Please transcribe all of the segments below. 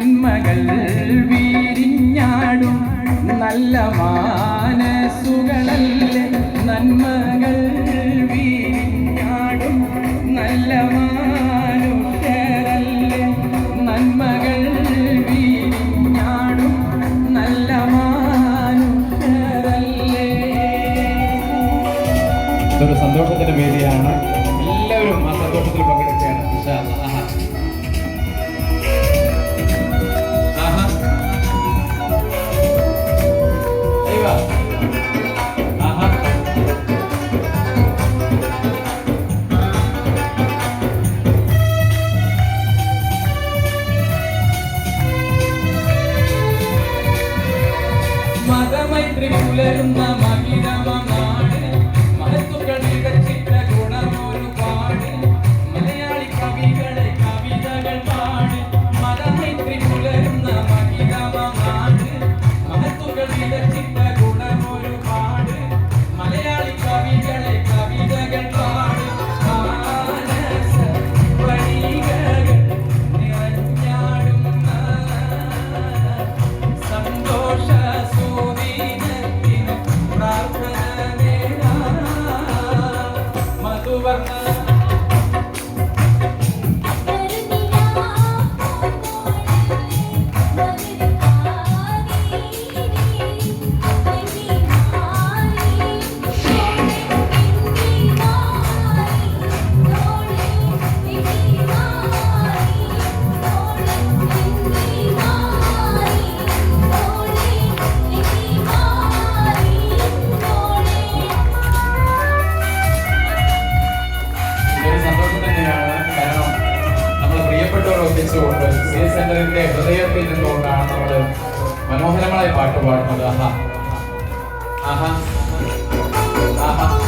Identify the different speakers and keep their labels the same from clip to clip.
Speaker 1: നന്മകൾ വീരിഞ്ഞാടും നല്ല മാനസുകളല്ലേ? നന്മകൾ വീരിഞ്ഞാടും നല്ല മാനുഷരല്ലേ നന്മകൾ വീരിഞ്ഞാടും നല്ല മാനുഷരല്ലേ
Speaker 2: വേദിയാണ്. എല്ലാവരും ആ സന്തോഷത്തിൽ പങ്കെടുക്കുകയാണ്.
Speaker 1: വളരുന്ന पाट पाड़ा आहा आहा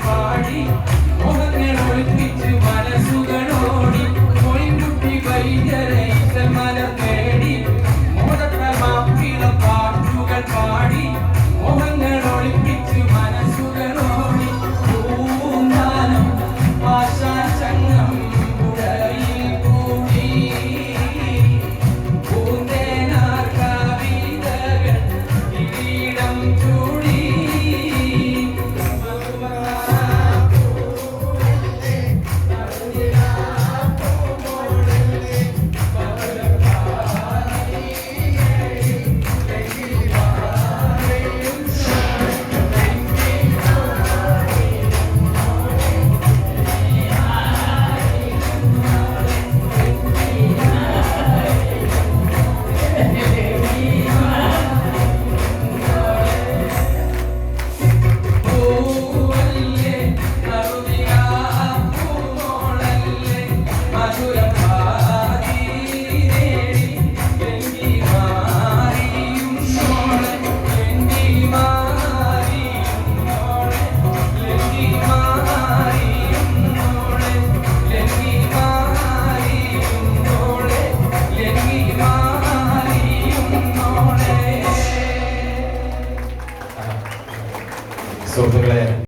Speaker 1: பாடி மனசுகளோடி பொய்குட்டி வைகரை